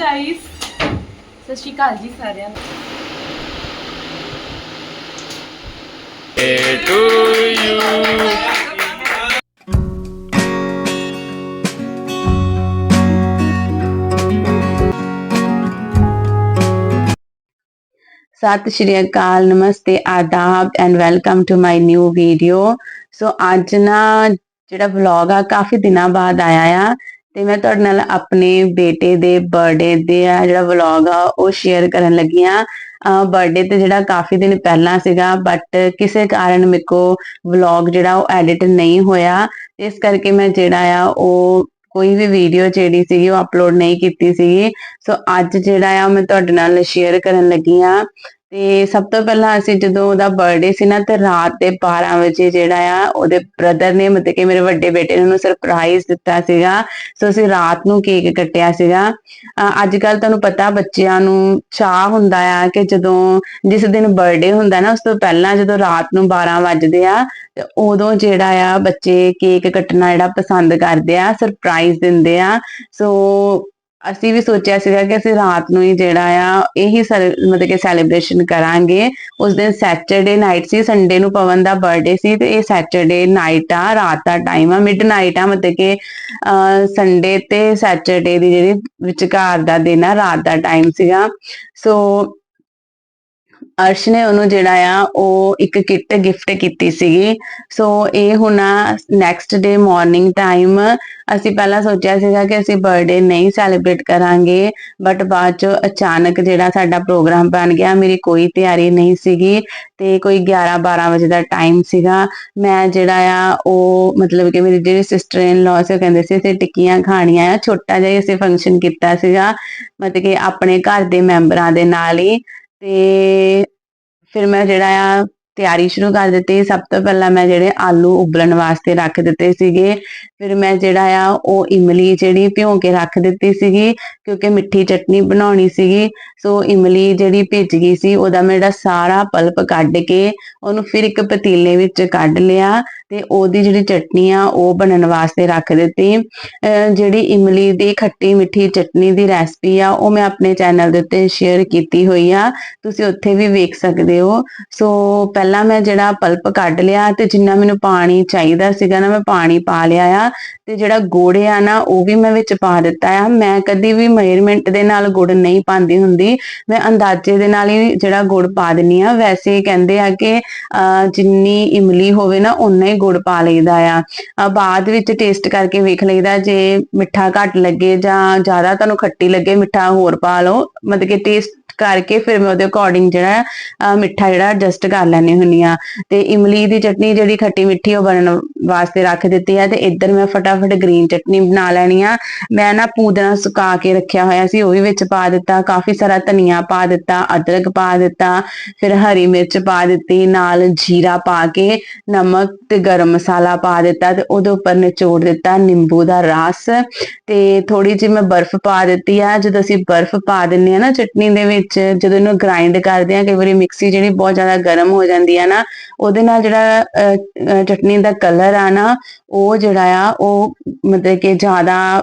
Guys ਸਤਿ ਸ਼੍ਰੀ ਅਕਾਲ ਜੀ ਸਾਰਿਆਂ ਨੂੰ। Day to you. Sat Shri Akal namaste adaab and welcome to my new video so ਅੱਜ ਨਾ ਜਿਹੜਾ ਵਲੌਗ ਆ ਕਾਫੀ ਦਿਨਾਂ ਬਾਅਦ ਆਇਆ ਆ। ਤੇ ਮੈਂ ਤੁਹਾਡੇ ਨਾਲ ਆਪਣੇ ਬੇਟੇ ਦੇ ਬਰਥਡੇ ਦੇ ਆ ਜਿਹੜਾ ਵਲੌਗ ਆ, ਉਹ ਸ਼ੇਅਰ ਕਰਨ ਲੱਗੀ ਆ ਬਰਥਡੇ ਤੇ ਜਿਹੜਾ ਕਾਫੀ ਦਿਨ ਪਹਿਲਾਂ ਸੀਗਾ ਬਟ ਕਿਸੇ ਕਾਰਨ ਮੇਰੇ ਕੋ ਵਲੌਗ ਜਿਹੜਾ ਉਹ ਐਡਿਟ ਨਹੀਂ ਹੋਇਆ। ਇਸ ਕਰਕੇ ਮੈਂ ਜਿਹੜਾ ਆ, ਉਹ ਕੋਈ ਵੀ ਵੀਡੀਓ ਜਿਹੜੀ ਸੀਗੀ, ਉਹ ਅਪਲੋਡ ਨਹੀਂ ਕੀਤੀ ਸੀਗੀ। ਸੋ ਅੱਜ ਜਿਹੜਾ ਆ, ਮੈਂ ਤੁਹਾਡੇ ਨਾਲ ਸ਼ੇਅਰ ਕਰਨ ਲੱਗੀ ਆ ਤੇ ਸਭ ਤੋਂ ਪਹਿਲਾਂ ਅਸੀਂ ਜਦੋਂ ਉਹਦਾ ਬਰਥਡੇ ਸੀ ਨਾ ਤੇ ਰਾਤ ਦੇ 12 ਵਜੇ ਜਿਹੜਾ ਆ, ਉਹਦੇ ਬ੍ਰਦਰ ਨੇ ਮਤਲਬ ਕਿ ਮੇਰੇ ਵੱਡੇ ਬੇਟੇ ਨੇ ਉਹਨੂੰ ਸਰਪ੍ਰਾਈਜ਼ ਦਿੱਤਾ ਸੀਗਾ। ਸੋ ਅਸੀਂ ਰਾਤ ਨੂੰ ਕੇਕ ਕੱਟਿਆ ਸੀਗਾ। ਅੱਜ ਕੱਲ ਤੁਹਾਨੂੰ ਪਤਾ ਬੱਚਿਆਂ ਨੂੰ ਚਾਹ ਹੁੰਦਾ ਆ ਕਿ ਜਦੋਂ ਜਿਸ ਦਿਨ ਬਰਥਡੇ ਹੁੰਦਾ ਨਾ, ਉਸ ਤੋਂ ਪਹਿਲਾਂ ਜਦੋਂ ਰਾਤ ਨੂੰ 12 ਵਜਦੇ ਆ, ਤੇ ਉਦੋਂ ਜਿਹੜਾ ਆ ਬੱਚੇ ਕੇਕ ਕੱਟਣਾ ਜਿਹੜਾ ਪਸੰਦ ਕਰਦੇ ਆ ਸਰਪ੍ਰਾਈਜ਼ ਦਿੰਦੇ ਆ। ਸੋ ਅਸੀਂ ਵੀ ਸੋਚਿਆ ਸੀਗਾ ਕਿ ਅਸੀਂ ਰਾਤ ਨੂੰ ਹੀ ਜਿਹੜਾ ਆ, ਇਹੀ ਸੈਲ- ਮਤਲਬ ਕਿ ਸੈਲੀਬ੍ਰੇਸ਼ਨ ਕਰਾਂਗੇ। ਉਸ ਦਿਨ ਸੈਟਰਡੇ ਨਾਈਟ ਸੀ ਸੰਡੇ ਨੂੰ ਪਵਨ ਦਾ ਬਰਥਡੇ ਸੀ ਤੇ ਇਹ ਸੈਟਰਡੇ ਨਾਈਟ ਆ, ਰਾਤ ਦਾ ਟਾਈਮ ਆ ਮਿਡ ਨਾਈਟ ਆ, ਮਤਲਬ ਕਿ ਸੰਡੇ ਤੇ ਸੈਟਰਡੇ ਦੀ ਜਿਹੜੀ ਵਿਚਕਾਰ ਦਾ ਦਿਨ ਆ, ਰਾਤ ਦਾ ਟਾਈਮ ਸੀਗਾ। ਸੋ ਅਰਸ਼ ਨੇ ਉਹਨੂੰ ਜਿਹੜਾ ਆ, ਉਹ ਇੱਕ ਕਿੱਟ ਗਿਫਟ ਕੀਤੀ ਸੀਗੀ। ਸੋ ਇਹ ਹੁਣ ਨੈਕਸਟ ਡੇ ਮਾਰਨਿੰਗ ਟਾਈਮ ਅਸੀਂ ਪਹਿਲਾਂ ਸੋਚਿਆ ਸੀਗਾ ਕਿ ਅਸੀਂ ਬਰਥਡੇ ਨਹੀਂ ਸੈਲੀਬ੍ਰੇਟ ਕਰਾਂਗੇ ਬਟ ਬਾਅਦ ਚ ਅਚਾਨਕ ਜਿਹੜਾ ਸਾਡਾ ਪ੍ਰੋਗਰਾਮ ਬਣ ਗਿਆ, ਮੇਰੀ ਕੋਈ ਤਿਆਰੀ ਨਹੀਂ ਸੀਗੀ ਤੇ ਕੋਈ 11 12 ਵਜੇ ਦਾ ਟਾਈਮ ਸੀਗਾ। ਮੈਂ ਜਿਹੜਾ ਆ, ਉਹ ਮਤਲਬ ਕਿ ਮੇਰੀ ਜਿਹੜੀ ਸਿਸਟਰ ਇਨ ਲਾਅ ਸੀ, ਉਹ ਕਹਿੰਦੇ ਸੀ, ਅਸੀਂ ਟਿੱਕੀਆਂ ਖਾਣੀਆਂ ਆ, ਛੋਟਾ ਜਿਹਾ ਅਸੀਂ ਫੰਕਸ਼ਨ ਕੀਤਾ ਸੀਗਾ। ਮਤਲਬ ਕਿ ਆਪਣੇ ਘਰ ਦੇ ਮੈਂਬਰਾਂ ਦੇ ਨਾਲ ਹੀ। ਤੇ ਫਿਰ ਮੈਂ ਜਿਹੜਾ ਆ ਤਿਆਰੀ ਸ਼ੁਰੂ ਕਰ ਦਿੱਤੀ। ਸਭ ਤੋਂ ਪਹਿਲਾਂ ਮੈਂ ਜਿਹੜੇ ਆਲੂ ਉਬਲਣ ਵਾਸਤੇ ਰੱਖ ਦਿੱਤੇ ਸੀਗੇ। ਫਿਰ ਮੈਂ ਜਿਹੜਾ ਆ, ਉਹ ਇਮਲੀ ਜਿਹੜੀ ਭਿਉਂ ਕੇ ਰੱਖ ਦਿੱਤੀ ਸੀਗੀ, ਕਿਉਂਕਿ ਮਿੱਠੀ ਚਟਨੀ ਬਣਾਉਣੀ ਸੀਗੀ। ਸੋ ਇਮਲੀ ਜਿਹੜੀ ਭਿੱਜ ਗਈ ਸੀ, ਉਹਦਾ ਮੈਂ ਜਿਹੜਾ ਸਾਰਾ ਪਲਪ ਕੱਢ ਕੇ ਉਹਨੂੰ ਫਿਰ ਇੱਕ ਪਤੀਲੇ ਵਿੱਚ ਕੱਢ ਲਿਆ ਤੇ ਉਹਦੀ ਜਿਹੜੀ ਚਟਨੀ ਆ, ਉਹ ਬਣਨ ਵਾਸਤੇ ਰੱਖ ਦਿੱਤੀ। ਅਹ ਜਿਹੜੀ ਇਮਲੀ ਦੀ ਖੱਟੀ ਮਿੱਠੀ ਚਟਨੀ ਦੀ ਰੈਸਪੀ ਆ, ਉਹ ਮੈਂ ਆਪਣੇ ਚੈਨਲ ਦੇ ਉੱਤੇ ਸ਼ੇਅਰ ਕੀਤੀ ਹੋਈ ਆ। ਤੁਸੀਂ ਉੱਥੇ ਵੀ ਵੇਖ ਸਕਦੇ ਹੋ। ਸੋ ਪਹਿਲਾਂ ਪਹਿਲਾਂ ਮੈਂ ਜਿਹੜਾ ਪਲਪ ਕੱਢ ਲਿਆ ਤੇ ਜਿੰਨਾ ਮੈਨੂੰ ਪਾਣੀ ਚਾਹੀਦਾ ਸੀਗਾ ਨਾ ਮੈਂ ਪਾਣੀ ਪਾ ਲਿਆ ਆ ਤੇ ਜਿਹੜਾ ਗੁੜ ਆ ਨਾ ਉਹ ਵੀ ਮੈਂ ਵਿੱਚ ਪਾ ਦਿੱਤਾ ਆ। ਮੈਂ ਕਦੀ ਵੀ ਮੇਜ਼ਰਮੈਂਟ ਦੇ ਨਾਲ ਗੁੜ ਨਹੀਂ ਪਾਉਂਦੀ ਹੁੰਦੀ। ਮੈਂ ਅੰਦਾਜ਼ੇ ਦੇ ਨਾਲ ਹੀ ਜਿਹੜਾ ਗੁੜ ਪਾ ਦਿੰਨੀ ਆ। ਵੈਸੇ ਕਹਿੰਦੇ ਆ ਕਿ, ਅਹ, ਜਿੰਨੀ ਇਮਲੀ ਹੋਵੇ ਨਾ ਉਨਾ ਹੀ ਗੁੜ ਪਾ ਲਈਦਾ ਆ। ਬਾਅਦ ਵਿੱਚ ਟੇਸਟ ਕਰਕੇ ਵੇਖ ਲਈਦਾ ਜੇ ਮਿੱਠਾ ਘੱਟ ਲੱਗੇ ਜਾਂ ਜ਼ਿਆਦਾ ਤੁਹਾਨੂੰ ਖੱਟੀ ਲੱਗੇ ਮਿੱਠਾ ਹੋਰ ਪਾ ਲਓ। ਮਤਲਬ ਕਿ ਟੇਸਟ ਕਰਕੇ ਫਿਰ ਮੈਂ ਉਹਦੇ ਅਕੋਰਡਿੰਗ ਜਿਹੜਾ, ਅਹ, ਮਿੱਠਾ ਜਿਹੜਾ ਐਡਜਸਟ ਕਰ ਲੈਣੀ ਹੁੰਨੀ ਆ ਤੇ ਇਮਲੀ ਦੀ ਚਟਨੀ ਜਿਹੜੀ ਖੱਟੀ ਮਿੱਠੀ ਉਹ ਬਣਨ ਵਾਸਤੇ ਰੱਖ ਦਿੱਤੀ ਹੈ ਤੇ ਇੱਧਰ ਮੈਂ ਫਟਾਫਟ ਗ੍ਰੀਨ ਚਟਨੀ ਬਣਾ ਲੈਣੀ ਆ। ਮੈਂ ਨਾ ਪੂਦਨਾ ਸੁਕਾ ਕੇ ਰੱਖਿਆ ਹੋਇਆ ਸੀ, ਉਹ ਵੀ ਵਿੱਚ ਪਾ ਦਿੱਤਾ। ਕਾਫੀ ਸਾਰਾ ਧਨੀਆ ਪਾ ਦਿੱਤਾ, ਅਦਰਕ ਪਾ ਦਿੱਤਾ, ਫਿਰ ਹਰੀ ਮਿਰਚ ਪਾ ਦਿੱਤੀ, ਨਾਲ ਜੀਰਾ ਪਾ ਕੇ, ਨਮਕ ਤੇ ਗਰਮ ਮਸਾਲਾ ਪਾ ਦਿੱਤਾ ਤੇ ਉਹਦੇ ਉੱਪਰ ਨਿਚੋੜ ਦਿੱਤਾ ਨਿੰਬੂ ਦਾ ਰਸ। ਤੇ ਥੋੜੀ ਜਿਹੀ ਮੈਂ ਬਰਫ਼ ਪਾ ਦਿੱਤੀ ਆ। ਜਦੋਂ ਅਸੀਂ ਬਰਫ਼ ਪਾ ਦਿੰਨੇ ਆ ਨਾ ਚਟਨੀ ਦੇ ਵਿੱਚ, ਜਦੋਂ ਇਹਨੂੰ ਗ੍ਰਾਈਂਡ ਕਰਦੇ ਆ, ਕਈ ਵਾਰੀ ਮਿਕਸੀ ਜਿਹੜੀ ਬਹੁਤ ਜ਼ਿਆਦਾ ਗਰਮ ਹੋ ਜਾਂਦੀ ਆ ਨਾ, ਉਹਦੇ ਨਾਲ ਜਿਹੜਾ ਚਟਨੀ ਦਾ ਕਲਰ ਆ ਨਾ, ਉਹ ਜਿਹੜਾ ਆ, ਉਹ ਮਤਲਬ ਕਿ ਜ਼ਿਆਦਾ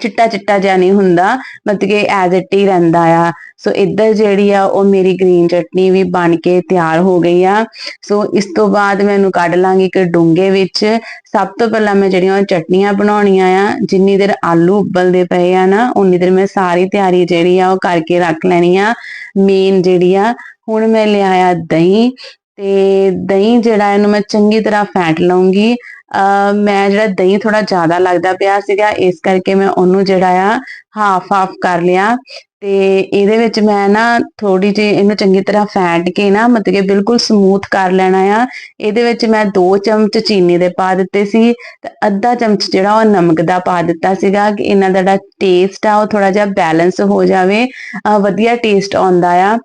ਚਿੱਟਾ ਚਿੱਟਾ ਜਿਹਾ ਨਹੀਂ ਹੁੰਦਾ, ਮਤਲਬ ਕਿ ਐਜ਼ ਇਟ ਹੀ ਰਹਿੰਦਾ ਆ। ਸੋ ਇੱਧਰ ਜਿਹੜੀ ਆ, ਉਹ ਮੇਰੀ ਗ੍ਰੀਨ ਚਟਨੀ ਵੀ ਬਣ ਕੇ ਤਿਆਰ ਹੋ ਗਈ ਆ। ਸੋ ਇਸ ਤੋਂ ਬਾਅਦ ਮੈਂ ਇਹਨੂੰ ਕੱਢ ਲਾਂਗੀ ਇੱਕ ਡੂੰਘੇ ਵਿੱਚ। ਸਭ ਤੋਂ ਪਹਿਲਾਂ ਮੈਂ ਜਿਹੜੀਆਂ ਚਟਨੀਆਂ ਬਣਾਉਣੀਆਂ ਆ, ਜਿੰਨੀ ਦੇਰ ਆਲੂ ਉਬਲਦੇ ਪਏ ਆ ਨਾ, ਉਨੀ ਦੇਰ ਮੈਂ ਸਾਰੀ ਤਿਆਰੀ ਜਿਹੜੀ ਆ, ਉਹ ਕਰਕੇ ਰੱਖ ਲੈਣੀ ਆ। ਮੇਨ ਜਿਹੜੀ ਆ ਹੁਣ ਮੈਂ ਲਿਆਇਆ ਦਹੀਂ ਤੇ ਦਹੀਂ ਜਿਹੜਾ ਇਹਨੂੰ ਮੈਂ ਚੰਗੀ ਤਰ੍ਹਾਂ ਫੈਂਟ ਲਵਾਂਗੀ ਅਹ ਮੈਂ ਜਿਹੜਾ ਦਹੀਂ ਥੋੜਾ ਜ਼ਿਆਦਾ ਲੱਗਦਾ ਪਿਆ ਸੀਗਾ, ਇਸ ਕਰਕੇ ਮੈਂ ਉਹਨੂੰ ਜਿਹੜਾ ਆ ਹਾਫ ਹਾਫ ਕਰ ਲਿਆ। ਤੇ ਇਹਦੇ ਵਿੱਚ ਮੈਂ ਨਾ ਥੋੜੀ ਜਿਹੀ ਇਹਨੂੰ ਚੰਗੀ ਤਰ੍ਹਾਂ ਫੈਂਟ ਕੇ ਨਾ ਮਤਲਬ ਕਿ ਬਿਲਕੁਲ ਸਮੂਥ ਕਰ ਲੈਣਾ ਆ। ਇਹਦੇ ਵਿੱਚ ਮੈਂ 2 ਚਮਚ ਚੀਨੀ ਦੇ ਪਾ ਦਿੱਤੇ ਸੀ ਤੇ ਅੱਧਾ ਚਮਚ ਜਿਹੜਾ ਉਹ ਨਮਕ ਦਾ ਪਾ ਦਿੱਤਾ ਸੀਗਾ ਕਿ ਇਹਨਾਂ ਦਾ ਜਿਹੜਾ ਟੇਸਟ ਆ ਉਹ ਥੋੜਾ ਜਿਹਾ ਬੈਲੈਂਸ ਹੋ ਜਾਵੇ। ਅਹ ਵਧੀਆ ਟੇਸਟ ਆਉਂਦਾ ਆ।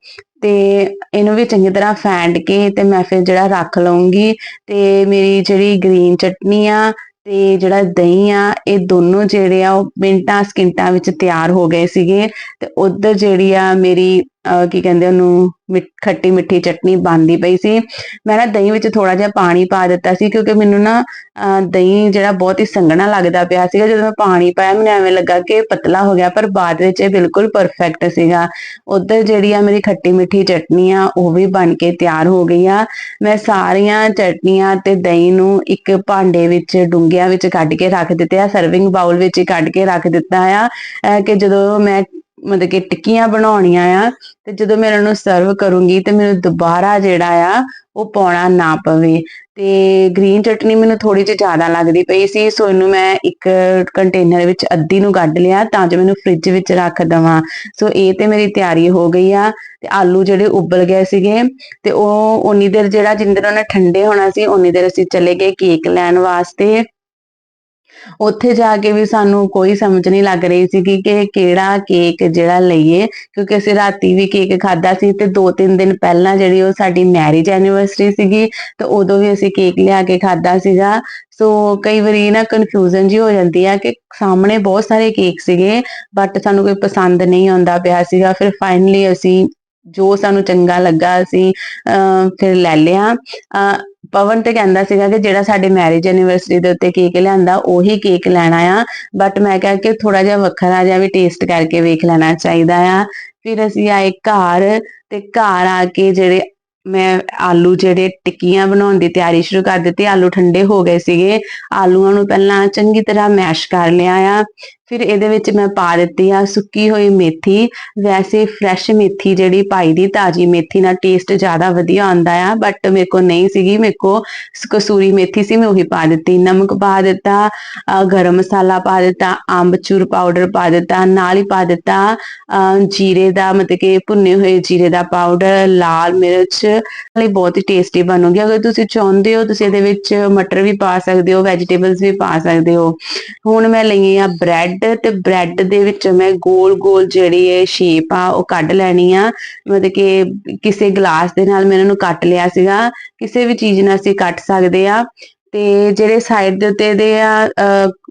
ਤੇ ਇਹਨੂੰ ਵੀ ਚੰਗੀ ਤਰ੍ਹਾਂ ਫੈਂਟ ਕੇ ਤੇ ਮੈਂ ਫਿਰ ਜਿਹੜਾ ਰੱਖ ਲਵਾਂਗੀ ਤੇ ਮੇਰੀ ਜਿਹੜੀ ਗ੍ਰੀਨ ਚਟਨੀ ਆ ਤੇ ਜਿਹੜਾ ਦਹੀਂ ਆ, ਇਹ ਦੋਨੋਂ ਜਿਹੜੇ ਆ ਉਹ ਮਿੰਟਾਂ ਸਕਿੰਟਾਂ ਵਿੱਚ ਤਿਆਰ ਹੋ ਗਏ ਸੀਗੇ ਤੇ ਉਧਰ ਜਿਹੜੀ ਆ ਮੇਰੀ ਕੀ ਕਹਿੰਦੇ ਉਹਨੂੰ, ਮਿੱਠ- ਖੱਟੀ ਮਿੱਠੀ ਚਟਨੀ ਬਣਦੀ ਪਈ ਸੀ। ਮੈਂ ਨਾ ਦਹੀਂ ਵਿੱਚ ਥੋੜਾ ਜਿਹਾ ਪਾਣੀ ਪਾ ਦਿੱਤਾ ਸੀ ਕਿਉਂਕਿ ਮੈਨੂੰ ਨਾ ਦਹੀਂ ਜਿਹੜਾ ਬਹੁਤ ਹੀ ਸੰਘਣਾ ਲੱਗਦਾ ਪਿਆ ਸੀਗਾ। ਜਦੋਂ ਮੈਂ ਪਾਣੀ ਪਾਇਆ, ਮੈਨੂੰ ਐਵੇਂ ਲੱਗਾ ਕਿ ਪਤਲਾ ਹੋ ਗਿਆ, ਪਰ ਬਾਅਦ ਵਿੱਚ ਇਹ ਬਿਲਕੁਲ ਪਰਫੈਕਟ ਸੀਗਾ। ਉਧਰ ਜਿਹੜੀ ਆ ਮੇਰੀ ਖੱਟੀ ਮਿੱਠੀ ਚਟਨੀ ਆ, ਉਹ ਵੀ ਬਣ ਕੇ ਤਿਆਰ ਹੋ ਗਈ ਆ। ਮੈਂ ਸਾਰੀਆਂ ਚਟਨੀਆਂ ਤੇ ਦਹੀਂ ਨੂੰ ਇੱਕ ਭਾਂਡੇ ਵਿੱਚ ਡੁੰਗਿਆਂ ਵਿੱਚ ਕੱਢ ਕੇ ਰੱਖ ਦਿੱਤੇ ਆ। ਸਰਵਿੰਗ ਬਾਉਲ ਵਿੱਚ ਕੱਢ ਕੇ ਰੱਖ ਦਿੱਤਾ ਆ। ਅਹ ਕਿ ਜਦੋਂ ਮੈਂ ਮਤਲਬ ਕਿ ਟਿੱਕੀਆਂ ਬਣਾਉਣੀਆਂ ਆ ਤੇ ਜਦੋਂ ਮੈਂ ਇਹਨਾਂ ਨੂੰ ਸਰਵ ਕਰੂੰਗੀ ਤੇ ਮੈਨੂੰ ਦੁਬਾਰਾ ਜਿਹੜਾ ਆ ਉਹ ਪਾਉਣਾ ਨਾ ਪਵੇ। ਤੇ ਗ੍ਰੀਨ ਚਟਨੀ ਮੈਨੂੰ ਥੋੜੀ ਜਿਹੀ ਜ਼ਿਆਦਾ ਲੱਗਦੀ ਪਈ ਸੀ, ਸੋ ਇਹਨੂੰ ਮੈਂ ਇੱਕ ਕੰਟੇਨਰ ਵਿੱਚ ਅੱਧੀ ਨੂੰ ਕੱਢ ਲਿਆ ਤਾਂ ਜੋ ਮੈਨੂੰ ਫ੍ਰਿਜ ਵਿੱਚ ਰੱਖ ਦਵਾਂ। ਸੋ ਇਹ ਤੇ ਮੇਰੀ ਤਿਆਰੀ ਹੋ ਗਈ ਆ ਤੇ ਆਲੂ ਜਿਹੜੇ ਉਬਲ ਗਏ ਸੀਗੇ ਤੇ ਉਹ ਉਨੀ ਦੇਰ ਜਿਹੜਾ ਜਿੰਨੀ ਦੇਰ ਉਹਨੇ ਠੰਡੇ ਹੋਣਾ ਸੀ, ਉਨੀ ਦੇਰ ਅਸੀਂ ਚਲੇ ਗਏ ਕੇਕ ਲੈਣ ਵਾਸਤੇ। ਉੱਥੇ ਜਾ ਕੇ ਵੀ ਸਾਨੂੰ ਕੋਈ ਸਮਝ ਨਹੀਂ ਲੱਗ ਰਹੀ ਸੀ ਕਿ ਕਿ ਕਿਹੜਾ ਕੇਕ ਜਿਹੜਾ ਲਈਏ ਕਿਉਂਕਿ ਅਸੀਂ ਰਾਤੀ ਵੀ ਕੇਕ ਖਾਦਾ ਸੀ ਤੇ ਦੋ ਤਿੰਨ ਦਿਨ ਪਹਿਲਾਂ ਜਿਹੜੀ ਉਹ ਸਾਡੀ ਮੈਰਿਜ ਐਨੀਵਰਸਰੀ ਸੀਗੀ ਤੇ ਉਦੋਂ ਵੀ ਅਸੀਂ ਕੇਕ ਲਿਆ ਕੇ ਖਾਦਾ ਸੀਗਾ। ਸੋ ਕਈ ਵਾਰੀ ਨਾ ਕਨਫਿਊਜ਼ਨ ਜੀ ਹੋ ਜਾਂਦੀ ਆ ਕਿ ਸਾਹਮਣੇ ਬਹੁਤ ਸਾਰੇ ਕੇਕ ਸੀਗੇ ਬਟ ਸਾਨੂੰ ਕੋਈ ਪਸੰਦ ਨਹੀਂ ਆਉਂਦਾ ਪਿਆ ਸੀਗਾ। ਫਿਰ ਫਾਈਨਲੀ ਅਸੀਂ ਜੋ ਸਾਨੂੰ ਚੰਗਾ ਲੱਗਾ ਅਸੀਂ ਅਹ, ਫਿਰ ਲੈ ਲਿਆ। ਅਹ, ਪਵਨ ਤੇ ਕਹਿੰਦਾ ਸੀਗਾ ਕਿ ਜਿਹੜਾ ਸਾਡੇ ਮੈਰਿਜ ਐਨੀਵਰਸਰੀ ਦੇ ਉੱਤੇ ਕੇਕ ਲਿਆਂਦਾ, ਉਹੀ ਕੇਕ ਲੈਣਾ ਆ। ਬਟ ਮੈਂ ਕਿਹਾ ਕਿ ਥੋੜਾ ਜਿਹਾ ਵੱਖਰਾ ਜਿਹਾ ਵੀ ਟੇਸਟ ਕਰਕੇ ਵੇਖ ਲੈਣਾ ਚਾਹੀਦਾ ਆ। ਫਿਰ ਅਸੀਂ ਆਏ ਘਰ ਤੇ ਘਰ ਆ ਕੇ ਜਿਹੜੇ ਮੈਂ ਆਲੂ ਜਿਹੜੇ ਟਿੱਕੀਆਂ ਬਣਾਉਣ ਦੀ ਤਿਆਰੀ ਸ਼ੁਰੂ ਕਰ ਦਿੱਤੀ, ਆਲੂ ਠੰਡੇ ਹੋ ਗਏ ਸੀਗੇ। ਆਲੂਆਂ ਨੂੰ ਪਹਿਲਾਂ ਚੰਗੀ ਤਰ੍ਹਾਂ ਮੈਸ਼ ਕਰ ਲਿਆ ਆ। ਫਿਰ ਇਹਦੇ ਵਿੱਚ ਮੈਂ ਪਾ ਦਿੱਤੀ ਆ ਸੁੱਕੀ ਹੋਈ ਮੇਥੀ। ਵੈਸੇ ਫਰੈਸ਼ ਮੇਥੀ ਜਿਹੜੀ ਪਾਈ ਦੀ, ਤਾਜੀ ਮੇਥੀ ਨਾਲ ਟੇਸਟ ਜ਼ਿਆਦਾ ਵਧੀਆ ਆਉਂਦਾ ਆ ਬਟ ਮੇਰੇ ਕੋ ਨਹੀਂ ਸੀਗੀ, ਮੇਰੇ ਕੋ ਕਸੂਰੀ ਮੇਥੀ ਸੀ, ਮੈਂ ਉਹੀ ਪਾ ਦਿੱਤੀ। ਨਮਕ ਪਾ ਦਿੱਤਾ ਗਰਮ ਮਸਾਲਾ ਪਾ ਦਿੱਤਾ, ਅੰਬਚੂਰ ਪਾਊਡਰ ਪਾ ਦਿੱਤਾ, ਨਾਲ ਹੀ ਪਾ ਦਿੱਤਾ ਜੀਰੇ ਦਾ, ਮਤਲਬ ਕਿ ਭੁੰਨੇ ਹੋਏ ਜੀਰੇ ਦਾ ਪਾਊਡਰ ਲਾਲ ਮਿਰਚ ਲਈ ਬਹੁਤ ਹੀ ਟੇਸਟੀ ਬਣੂਗੀ ਅਗਰ ਤੁਸੀਂ ਚਾਹੁੰਦੇ ਹੋ, ਤੁਸੀਂ ਇਹਦੇ ਵਿੱਚ ਮਟਰ ਵੀ ਪਾ ਸਕਦੇ ਹੋ ਵੈਜੀਟੇਬਲਸ ਵੀ ਪਾ ਸਕਦੇ ਹੋ। ਹੁਣ ਮੈਂ ਲਈ ਆ ਬ੍ਰੈਡ ਤੇ ਬ੍ਰੈਡ ਦੇ ਵਿੱਚ ਮੈਂ ਗੋਲ ਗੋਲ ਜਿਹੜੀ ਇਹ ਸ਼ੇਪ ਆ, ਉਹ ਕੱਢ ਲੈਣੀ ਆ। ਮਤਲਬ ਕਿ ਕਿਸੇ ਗਲਾਸ ਦੇ ਨਾਲ ਮੈਂ ਇਹਨਾਂ ਨੂੰ ਕੱਟ ਲਿਆ ਸੀਗਾ। ਕਿਸੇ ਵੀ ਚੀਜ਼ ਨਾਲ ਅਸੀਂ ਕੱਟ ਸਕਦੇ ਆ। ਤੇ ਜਿਹੜੇ ਸਾਈਡ ਦੇ ਉੱਤੇ ਦੇ ਆ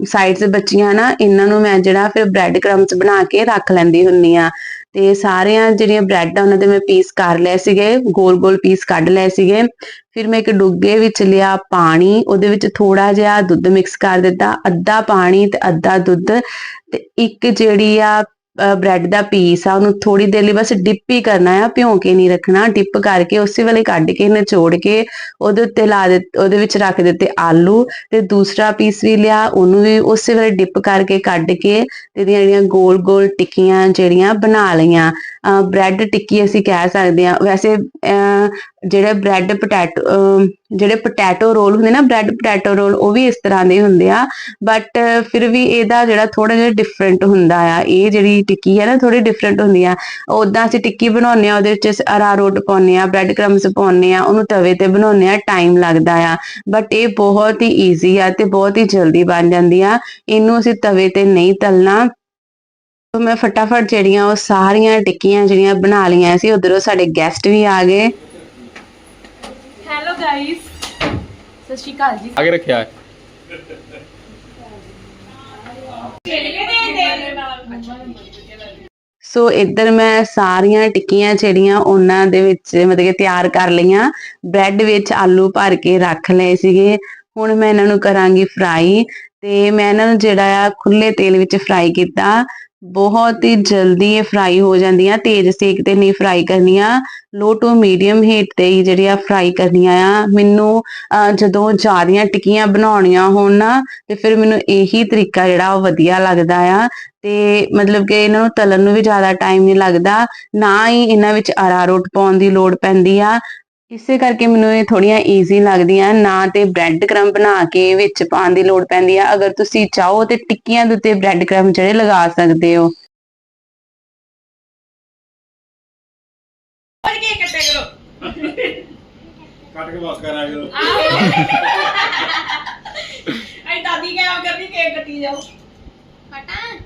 ਸਾਈਡਸ ਬੱਚੀਆਂ ਨਾ, ਇਹਨਾਂ ਨੂੰ ਮੈਂ ਜਿਹੜਾ ਫਿਰ ਬ੍ਰੈਡ ਕ੍ਰੰਬਸ ਬਣਾ ਕੇ ਰੱਖ ਲੈਂਦੀ ਹੁੰਨੀ ਆ। ਤੇ ਸਾਰਿਆਂ ਜਿਹੜੀਆਂ ਬ੍ਰੈਡ ਆ, ਉਹਨਾਂ ਦੇ ਮੈਂ ਪੀਸ ਕਰ ਲਏ ਸੀਗੇ, ਗੋਲ ਗੋਲ ਪੀਸ ਕੱਢ ਲਏ ਸੀਗੇ। ਫਿਰ ਮੈਂ ਇੱਕ ਡੁੱਗੇ ਵਿੱਚ ਲਿਆ ਪਾਣੀ, ਉਹਦੇ ਵਿੱਚ ਥੋੜਾ ਜਿਹਾ ਦੁੱਧ ਮਿਕਸ ਕਰ ਦਿੱਤਾ, ਅੱਧਾ ਪਾਣੀ ਤੇ ਅੱਧਾ ਦੁੱਧ ਤੇ ਇੱਕ ਜਿਹੜੀ ਆ ਬ੍ਰੈਡ ਦਾ ਪੀਸ ਆ ਉਹਨੂੰ ਥੋੜੀ ਦੇਰ ਲਈ ਬਸ ਡਿਪ ਹੀ ਕਰਨਾ ਆ ਭਿਉਂ ਕੇ ਨਹੀਂ ਰੱਖਣਾ ਡਿਪ ਕਰਕੇ ਉਸੇ ਵੇਲੇ ਕੱਢ ਕੇ ਨਿਚੋੜ ਕੇ ਉਹਦੇ ਉੱਤੇ ਲਾ ਦਿੱਤੇ ਉਹਦੇ ਵਿੱਚ ਰੱਖ ਦਿੱਤੇ ਆਲੂ ਤੇ ਦੂਸਰਾ ਪੀਸ ਵੀ ਲਿਆ ਉਹਨੂੰ ਵੀ ਉਸੇ ਵੇਲੇ ਡਿਪ ਕਰਕੇ ਕੱਢ ਕੇ ਤੇ ਇਹਦੀਆਂ ਜਿਹੜੀਆਂ ਗੋਲ ਗੋਲ ਟਿੱਕੀਆਂ ਜਿਹੜੀਆਂ ਬਣਾ ਲਈਆਂ ਬ੍ਰੈਡ ਟਿੱਕੀ ਅਸੀਂ ਕਹਿ ਸਕਦੇ ਆ ਵੈਸੇ ਅਹ, ਜਿਹੜੇ ਬ੍ਰੈਡ ਪੋਟੈਟੋ ਜਿਹੜੇ ਪੋਟੈਟੋ ਰੋਲ ਹੁੰਦੇ ਨਾ ਬ੍ਰੈਡ ਪੋਟੈਟੋ ਰੋਲ ਉਹ ਵੀ ਇਸ ਤਰ੍ਹਾਂ ਦੇ ਹੁੰਦੇ ਆ ਬਟ ਫਿਰ ਵੀ ਇਹਦਾ ਜਿਹੜਾ ਥੋੜਾ ਜਿਹਾ ਡਿਫਰੈਂਟ ਹੁੰਦਾ ਆ ਇਹ ਜਿਹੜੀ ਟਿੱਕੀ ਹੈ ਨਾ ਥੋੜੀ ਡਿਫਰੈਂਟ ਹੁੰਦੀ ਆ। ਉਦਾਂ ਅਸੀਂ ਟਿੱਕੀ ਬਣਾਉਂਦੇ ਆ ਉਹਦੇ ਵਿੱਚ ਅਰਾਰੋਟ ਪਾਉਂਦੇ ਆ ਬ੍ਰੈਡ ਕ੍ਰੰਬਸ ਪਾਉਂਦੇ ਆ ਉਹਨੂੰ ਤਵੇ ਤੇ ਬਣਾਉਂਦੇ ਆ ਟਾਈਮ ਲੱਗਦਾ ਆ। ਬਟ ਇਹ ਬਹੁਤ ਹੀ ਈਜ਼ੀ ਆ ਤੇ ਬਹੁਤ ਹੀ ਜਲਦੀ ਬਣ ਜਾਂਦੀ ਆ। ਇਹਨੂੰ ਅਸੀਂ ਤਵੇ ਤੇ ਨਹੀਂ ਤਲਣਾ। ਤਾਂ ਮੈਂ ਫਟਾਫਟ ਜਿਹੜੀਆਂ ਉਹ ਸਾਰੀਆਂ ਟਿੱਕੀਆਂ ਜਿਹੜੀਆਂ ਬਣਾ ਲਈਆਂ ਸੀ ਉਧਰੋਂ ਸਾਡੇ ਗੈਸਟ ਵੀ ਆ ਗਏ। ਹੈਲੋ ਗਾਇਸ ਸਤਿ ਸ਼੍ਰੀ ਅਕਾਲ ਜੀ। ਆਗੇ ਰੱਖਿਆ ਹੈ। ਸੋ ਇੱਧਰ ਮੈਂ ਸਾਰੀਆਂ ਟਿੱਕੀਆਂ ਜਿਹੜੀਆਂ ਉਹਨਾਂ ਦੇ ਵਿੱਚ ਮਤਲਬ ਕਿ ਤਿਆਰ ਕਰ ਲਈਆਂ। ਬ੍ਰੈਡ ਵਿੱਚ ਆਲੂ ਭਰ ਕੇ ਰੱਖ ਲਏ ਸੀਗੇ। ਹੁਣ ਮੈਂ ਇਹਨਾਂ ਨੂੰ ਕਰਾਂਗੀ ਫਰਾਈ ਤੇ ਮੈਂ ਇਹਨਾਂ ਨੂੰ ਜਿਹੜਾ ਆ ਖੁੱਲੇ ਤੇਲ ਵਿੱਚ ਫਰਾਈ ਕੀਤਾ। ਬਹੁਤ ਹੀ ਜਲਦੀ ਇਹ ਫਰਾਈ ਹੋ ਜਾਂਦੀਆਂ ਤੇਜ਼ ਸੇਕ ਤੇ ਨਹੀਂ ਫਰਾਈ ਕਰਨੀਆਂ। ਲੋ ਟੂ ਮੀਡੀਅਮ ਹੀਟ ਤੇ ਹੀ ਜਿਹੜੀਆਂ ਫਰਾਈ ਕਰਨੀਆਂ ਆ। ਮੈਨੂੰ ਅਹ, ਜਦੋਂ ਜ਼ਿਆਦੀਆਂ ਟਿੱਕੀਆਂ ਬਣਾਉਣੀਆਂ ਹੋਣ ਨਾ ਤੇ ਫਿਰ ਮੈਨੂੰ ਇਹੀ ਤਰੀਕਾ ਜਿਹੜਾ ਉਹ ਵਧੀਆ ਲੱਗਦਾ ਆ। ਤੇ ਮਤਲਬ ਕਿ ਇਹਨਾਂ ਨੂੰ ਤਲਣ ਨੂੰ ਵੀ ਜ਼ਿਆਦਾ ਟਾਈਮ ਨਹੀਂ ਲੱਗਦਾ। ਨਾ ਹੀ ਇਹਨਾਂ ਵਿੱਚ ਅਰਾਰੋਟ ਪਾਉਣ ਦੀ ਲੋੜ ਪੈਂਦੀ ਆ। ਇਸੇ ਕਰਕੇ ਮੈਨੂੰ ਇਹ ਥੋੜੀਆਂ ਈਜ਼ੀ ਲੱਗਦੀਆਂ ਨਾ ਤੇ ਬ੍ਰੈਡ ਕ੍ਰੰਬ ਬਣਾ ਕੇ ਵਿੱਚ ਪਾਉਣ ਦੀ ਲੋੜ ਪੈਂਦੀ ਆ। ਅਗਰ ਤੁਸੀਂ ਚਾਹੋ ਤੇ ਟਿੱਕੀਆਂ ਦੇ ਉੱਤੇ ਬ੍ਰੈਡ ਕ੍ਰੰਬ ਜਿਹੜੇ ਲਗਾ ਸਕਦੇ ਹੋ। ਕੱਟ ਕੇ ਬਸ ਕਰਾਂ ਕਰੋ ਅਈ ਦਾਦੀ ਕਹਿਆ ਕਰਦੀ ਕੇਕ ਕੱਟੀ ਜਾਓ।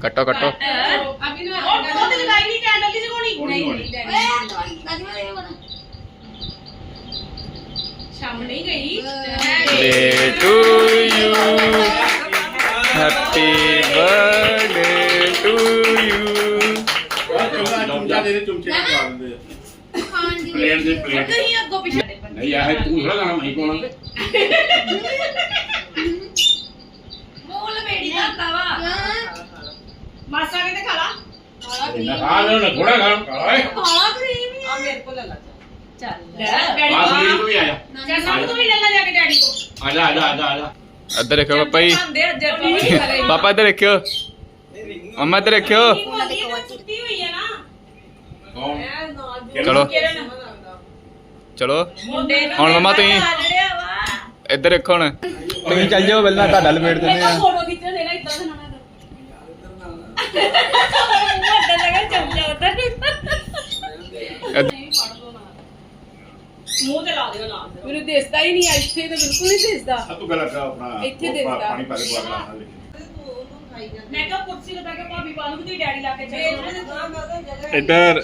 ਕੱਟੋ ਕੱਟੋ। ਅਭੀ ਨੂੰ ਚਮਚਾ ਦੇ ਦੇ। ਚਮਚੇ ਨਾਲ ਖਵਾ ਦਿੰਦੇ ਆ ਪਲੇਟ ਦੇ ਪਲੇਟ। ਕਹੀਂ ਅੱਗੋਂ ਪਿੱਛੇ ਨਹੀਂ ਆਹ ਤੂੰ ਥੋੜਾ ਗਾਣਾ ਮੈਂ ਪਾਉਣਾ ਮੂੰਹ ਲਵੇੜੀ ਜਾਂਦਾ ਵਾ। ਮਾਸਾ ਕਿਤੇ ਖਾ ਲਾ? ਇੰਨਾ ਖਾ ਲੈ ਨਾ ਥੋੜਾ ਖਾ ਓਏ। ਕਾਲਾ ਕਰੀਮ ਆ। ਮੇਰੇ ਕੋਲ ਲੈ ਲਾ। ਚੱਲ। ਲੈ ਡੈਡੀ ਬਾਸ ਵੀ ਆਇਆ ਚੱਲ ਸਾਨੂੰ ਤੂੰ ਵੀ ਲੈ ਲੈ ਜਾ ਕੇ ਡੈਡੀ ਕੋ ਆ ਜਾ ਆ ਜਾ ਆ ਜਾ ਆ ਜਾ। ਇੱਧਰ ਦੇਖਿਓ ਪਾਪਾ ਜੀ ਖਾਂਦੇ ਅੱਜ ਆਪਾਂ ਵੀ ਖਾ ਪਾਪਾ ਇੱਧਰ ਦੇਖਿਓ। ਮੰਮਾ ਇੱਧਰ ਦੇਖਿਓ। ਹੋਈ ਨਾ ਕੌਣ? ਚਲੋ। ਚਲੋ। ਹੁਣ ਮੰਮਾ ਤੁਸੀਂ ਇੱਧਰ ਦੇਖੋ ਹੁਣ। ਤੁਸੀਂ ਚੱਲ ਜਾਓ ਪਹਿਲਾਂ ਤੁਹਾਡਾ ਲਪੇਟ ਦਿੰਦੇ ਆ। ਫੋਟੋ ਇਦਾਂ ਦਾ ਨਾ ਮੂੰਹ ਤੇ ਲਾ ਦਿਓ ਨਾਲ। ਮੈਨੂੰ ਦਿਸਦਾ ਹੀ ਨਹੀਂ ਆ ਇੱਥੇ ਤੇ ਬਿਲਕੁਲ ਨਹੀਂ ਦਿਸਦਾ। ਆ ਤੂੰ ਗੱਲ ਕਰ ਆਪਣਾ ਇੱਥੇ ਉਹ ਦੇ ਪਾ- ਦਿੱਤਾ। ਪਾਣੀ ਪਾ ਕੇ ਬੁਆ ਗਲਾਸ ਨਾਲ ਮੈਂ ਕਿਹਾ ਕੁਰਸੀ ਤੇ ਬੈ ਕੇ ਭਾਬੀ ਪਾ ਲੂਗੀ ਤੇ ਡੈਡੀ ਲਾ ਕੇ ਚੱਲ। ਇੱਧਰ।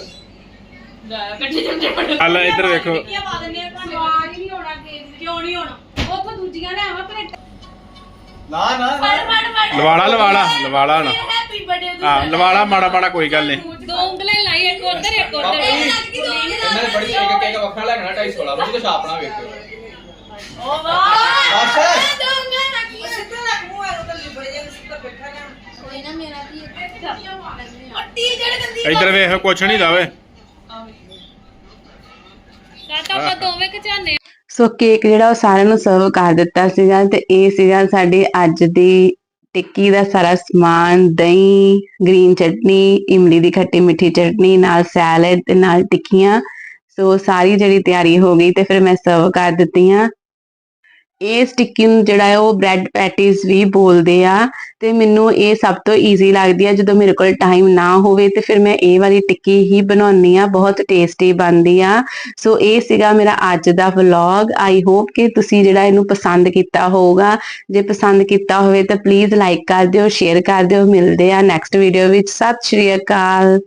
ਹਲ ਇੱਧਰ ਵੇਖੋ। ਕੀ ਪਾ ਦਿੰਦੇ ਆ ਭਾਂਡੇ ਸਵਾਦ ਹੀ ਨਹੀਂ ਹੋਣਾ ਕੇਕ ਕਿਉਂ ਨਹੀਂ ਹੋਣਾ ਉੱਥੋਂ ਦੂਜੀਆਂ ਲੈ ਆਵਾਂ ਪਲੇਟ ਨਾ ਨਾ ਫੜ ਫੜ ਫੜ। ਲਵਾਲਾ ਲਵਾਲਾ ਲਵਾਲਾ ਹੈਪੀ ਬਰਥਡੇ ਹਾਂ ਲਵਾਲਾ ਮਾੜਾ ਮਾੜਾ ਕੋਈ ਗੱਲ ਨਹੀਂ। ਦੋ ਉਂਗਲਾਂ ਲਾਈ ਇੱਕ ਉਧਰ ਇੱਕ ਉਧਰ। ਇਹਨਾਂ ਨੇ ਬੜੀ ਇੱਕ ਕੇਕ ਵੱਖਰਾ ਲੈਣਾ 250 ਵਾਲਾ। ਮੈਨੂੰ ਤਾਂ ਛਾਪ ਨਾ ਵੇਖਿਓ। ਓ ਵਾਹ! ਬਸ। ਦੋ ਉਂਗਲਾਂ ਰੱਖੀਆਂ ਕੋਈ ਨਾ ਮੇਰਾ ਵੀ ਪੱਟੀ ਜੜ ਗੰਦੀ ਇੱਧਰ ਵੇਖ ਕੁਛ ਨਹੀਂ ਦਾਵੇ ਆਪਾਂ ਦੋਵੇਂ ਖਿਚਾਨੇ ਸੋ ਕੇਕ ਜਿਹੜਾ ਉਹ ਸਾਰਿਆਂ ਨੂੰ ਸਰਵ ਕਰ ਦਿੱਤਾ ਸੀਗਾ ਤੇ ਇਹ ਸੀਗਾ ਸਾਡੀ ਅੱਜ ਦੀ ਟਿੱਕੀ ਦਾ ਸਾਰਾ ਸਮਾਨ, ਦਹੀਂ ਗ੍ਰੀਨ ਚਟਨੀ, ਇਮਲੀ ਦੀ ਖੱਟੀ ਮਿੱਠੀ ਚਟਨੀ, ਨਾਲ ਸੈਲਡ ਤੇ ਨਾਲ ਟਿੱਕੀਆਂ। ਸੋ ਸਾਰੀ ਜਿਹੜੀ ਤਿਆਰੀ ਹੋ ਗਈ ਤੇ ਫਿਰ ਮੈਂ ਸਰਵ ਕਰ ਦਿੱਤੀਆਂ। ਇਸ ਟਿੱਕੀ ਨੂੰ ਜਿਹੜਾ ਹੈ ਉਹ ਬ੍ਰੈਡ ਪੈਟੀਜ਼ ਵੀ ਬੋਲਦੇ ਆ ਤੇ ਮੈਨੂੰ ਇਹ ਸਭ ਤੋਂ ਈਜ਼ੀ ਲੱਗਦੀ ਹੈ ਜਦੋਂ ਮੇਰੇ ਕੋਲ ਟਾਈਮ ਨਾ ਹੋਵੇ ਤੇ ਫਿਰ ਮੈਂ ਇਹ ਵਾਲੀ ਟਿੱਕੀ ਹੀ ਬਣਾਉਣੀ ਆ, ਬਹੁਤ ਟੇਸਟੀ ਬਣਦੀ ਆ। ਸੋ ਇਹ ਸੀਗਾ ਮੇਰਾ ਅੱਜ ਦਾ ਵਲੌਗ ਆਈ ਹੋਪ ਕਿ ਤੁਸੀਂ ਜਿਹੜਾ ਇਹਨੂੰ ਪਸੰਦ ਕੀਤਾ ਹੋਊਗਾ। ਜੇ ਪਸੰਦ ਕੀਤਾ ਹੋਵੇ ਤਾਂ ਪਲੀਜ਼ ਲਾਈਕ ਕਰ ਦਿਓ ਸ਼ੇਅਰ ਕਰ ਦਿਓ। ਮਿਲਦੇ ਆ ਨੈਕਸਟ ਵੀਡੀਓ ਵਿੱਚ। ਸਤਿ ਸ਼੍ਰੀ ਅਕਾਲ।